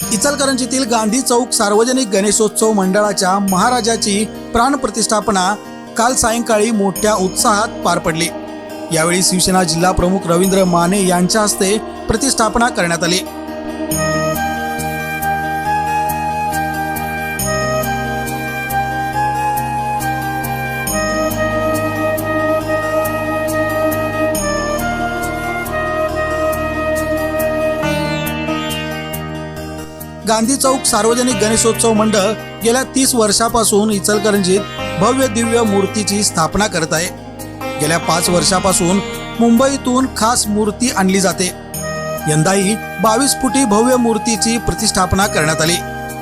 इचलकरंजीतील गांधी चौक सार्वजनिक गणेशोत्सव मंडळाच्या महाराजाची प्राणप्रतिष्ठापना काल सायंकाळी मोठ्या उत्साहात पार पडली. यावेळी शिवसेना जिल्हा प्रमुख रवींद्र माने यांच्या हस्ते प्रतिष्ठापना करण्यात आली. गांधी चौक सार्वजनिक गणेशोत्सव मंडळ गेल्या तीस वर्षापासून इचलकरंजीत भव्य दिव्य मूर्तीची स्थापना करत आहे. गेल्या पाच वर्षापासून मुंबईतून खास मूर्ती आणली जाते. यंदाही बावीस फुटी भव्य मूर्तीची प्रतिष्ठापना करण्यात आली.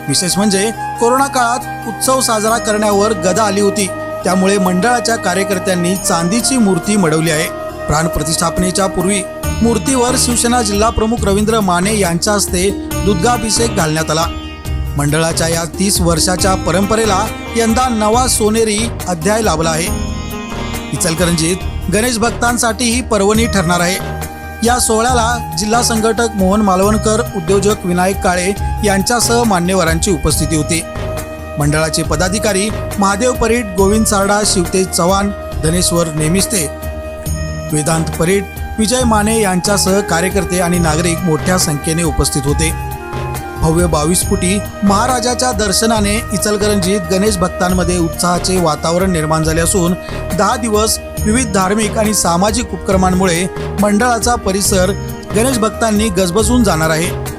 विशेष म्हणजे कोरोना काळात उत्सव साजरा करण्यावर गदा आली होती. त्यामुळे मंडळाच्या कार्यकर्त्यांनी चांदीची मूर्ती मडवली आहे. प्राण प्रतिष्ठापनेच्या पूर्वी मूर्तीवर शिवसेना जिल्हा प्रमुख रवींद्र माने यांच्या हस्ते दुर्गाभिषेक घालण्यात आला. मंडळाच्या या तीस वर्षाच्या परंपरेला यंदा नवा सोनेरी अध्याय लाभला आहे. इचलकरंजीत गणेश भक्तांसाठी ही पर्वणी ठरणार आहे. या सोहळ्याला जिल्हा संघटक मोहन मालवणकर उद्योजक विनायक काळे यांच्यासह मान्यवरांची उपस्थिती होती. मंडळाचे पदाधिकारी महादेव परीट गोविंद सारडा शिवतेज चव्हाण धनेश्वर नेमिस्ते वेदांत परीट विजय माने यांच्यासह कार्यकर्ते आणि नागरिक मोठ्या संख्येने उपस्थित होते. भव्य बावीस फुटी महाराजाच्या दर्शनाने इचलकरंजीत गणेश भक्तांमध्ये उत्साहाचे वातावरण निर्माण झाले असून दहा दिवस विविध धार्मिक आणि सामाजिक उपक्रमांमुळे मंडळाचा परिसर गणेश भक्तांनी गजबजून जाणार आहे.